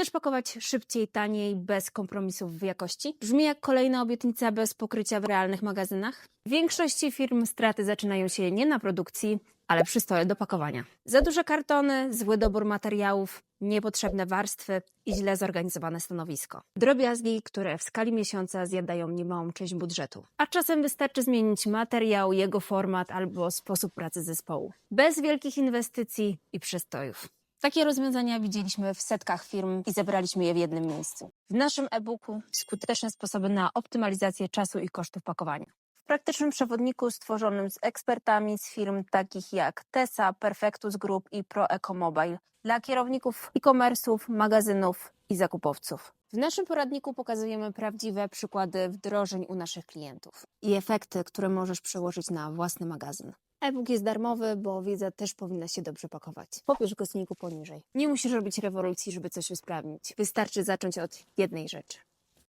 Chcesz pakować szybciej, taniej, bez kompromisów w jakości? Brzmi jak kolejna obietnica bez pokrycia w realnych magazynach? W większości firm straty zaczynają się nie na produkcji, ale przy stole do pakowania. Za duże kartony, zły dobór materiałów, niepotrzebne warstwy i źle zorganizowane stanowisko. Drobiazgi, które w skali miesiąca zjadają niemałą część budżetu. A czasem wystarczy zmienić materiał, jego format albo sposób pracy zespołu. Bez wielkich inwestycji i przestojów. Takie rozwiązania widzieliśmy w setkach firm i zebraliśmy je w jednym miejscu. W naszym e-booku skuteczne sposoby na optymalizację czasu i kosztów pakowania. W praktycznym przewodniku stworzonym z ekspertami z firm takich jak Tesa, Perfectus Group i ProEco Mobile dla kierowników e-commerce'ów, magazynów i zakupowców. W naszym poradniku pokazujemy prawdziwe przykłady wdrożeń u naszych klientów i efekty, które możesz przełożyć na własny magazyn. E-book jest darmowy, bo wiedza też powinna się dobrze pakować. Pobierz go z poniżej. Nie musisz robić rewolucji, żeby coś usprawnić. Wystarczy zacząć od jednej rzeczy.